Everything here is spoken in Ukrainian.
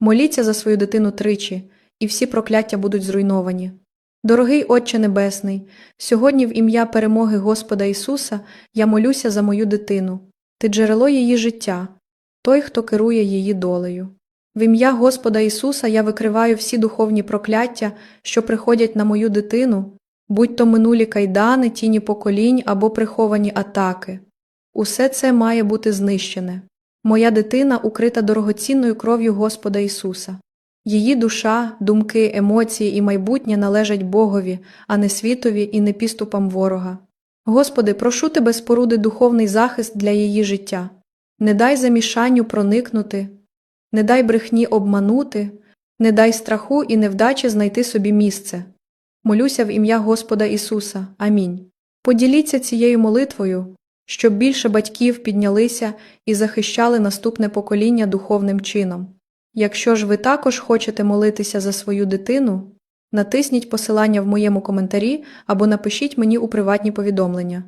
Моліться за свою дитину тричі, і всі прокляття будуть зруйновані. Дорогий Отче Небесний, сьогодні в ім'я перемоги Господа Ісуса я молюся за мою дитину. Ти джерело її життя, той, хто керує її долею. В ім'я Господа Ісуса я викриваю всі духовні прокляття, що приходять на мою дитину, будь то минулі кайдани, тіні поколінь або приховані атаки. Усе це має бути знищене. Моя дитина укрита дорогоцінною кров'ю Господа Ісуса. Її душа, думки, емоції і майбутнє належать Богові, а не світові і не підступам ворога. Господи, прошу Тебе споруди духовний захист для її життя. Не дай замішанню проникнути, не дай брехні обманути, не дай страху і невдачі знайти собі місце. Молюся в ім'я Господа Ісуса. Амінь. Поділіться цією молитвою, щоб більше батьків піднялися і захищали наступне покоління духовним чином. Якщо ж ви також хочете молитися за свою дитину, натисніть посилання в моєму коментарі або напишіть мені у приватні повідомлення.